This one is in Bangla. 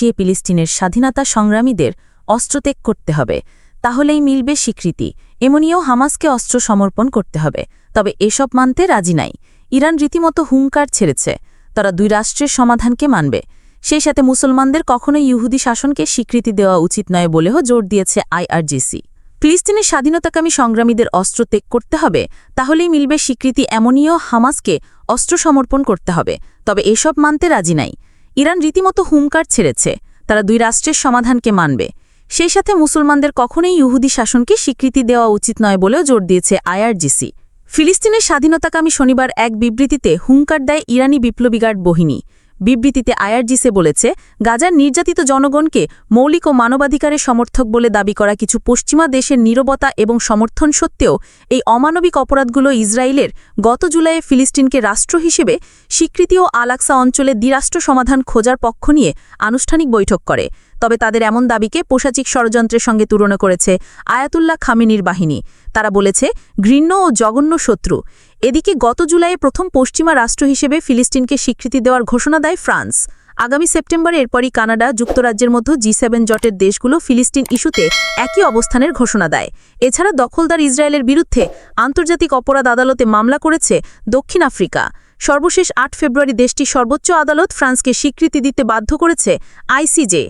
বুঝিয়ে ফিলিস্তিনের স্বাধীনতা সংগ্রামীদের অস্ত্রত্যাগ করতে হবে। তাহলেই মিলবে স্বীকৃতি। এমনিও হামাসকে অস্ত্র সমর্পণ করতে হবে। তবে এসব মানতে রাজি নাই। ইরান রীতিমতো হুঙ্কার ছেড়েছে। তারা দুই রাষ্ট্রের সমাধানকে মানবে। সেই সাথে মুসলমানদের কখনোই ইহুদি শাসনকে স্বীকৃতি দেওয়া উচিত নয় বলেও জোর দিয়েছে আইআরজিসি। ফিলিস্তিনের স্বাধীনতাকামী সংগ্রামীদের অস্ত্র ত্যাগ করতে হবে। তাহলেই মিলবে স্বীকৃতি। এমনিও হামাসকে অস্ত্র সমর্পণ করতে হবে। তবে এসব মানতে রাজি নাই। ইরান রীতিমতো হুঙ্কার ছেড়েছে, তারা দুই রাষ্ট্রের সমাধানকে মানবে। সেই সাথে মুসলমানদের কখনোই ইহুদি শাসনকে স্বীকৃতি দেওয়া উচিত নয় বলেও জোর দিয়েছে আইআরজিসি। ফিলিস্তিনের স্বাধীনতাকামী শনিবার এক বিবৃতিতে হুঙ্কার দেয় ইরানি বিপ্লবী গার্ড বাহিনী। বিবৃতিতে আইআরজিসে বলেছে, গাজার নির্যাতিত জনগণকে মৌলিক ও মানবাধিকারের সমর্থক বলে দাবি করা কিছু পশ্চিমা দেশের নীরবতা এবং সমর্থন সত্ত্বেও এই অমানবিক অপরাধগুলো ইসরায়েলের গত জুলাইয়ে ফিলিস্তিনকে রাষ্ট্র হিসেবে স্বীকৃতি ও আলাক্সা অঞ্চলে দ্বিরাষ্ট্র সমাধান খোঁজার পক্ষ নিয়ে আনুষ্ঠানিক বৈঠক করে। তবে তাদের এমন দাবিকে পোশাচিক ষড়যন্ত্রের সঙ্গে তুলনা করেছে আয়াতুল্লাহ খামিনির বাহিনী। তারা বলেছে, ঘৃণ্য ও জঘন্য শত্রু। এদিকে গত জুলাইয়ে প্রথম পশ্চিমা রাষ্ট্র হিসেবে ফিলিস্তিনকে স্বীকৃতি দেওয়ার ঘোষণা দেয় ফ্রান্স। আগামী সেপ্টেম্বরে এরপরই কানাডা, যুক্তরাজ্যের মধ্যে জি সেভেন জটের দেশগুলো ফিলিস্তিন ইস্যুতে একই অবস্থানের ঘোষণা দেয়। এছাড়া দখলদার ইসরায়েলের বিরুদ্ধে আন্তর্জাতিক অপরাধ আদালতে মামলা করেছে দক্ষিণ আফ্রিকা। সর্বশেষ আট ফেব্রুয়ারি দেশটির সর্বোচ্চ আদালত ফ্রান্সকে স্বীকৃতি দিতে বাধ্য করেছে আইসিজে।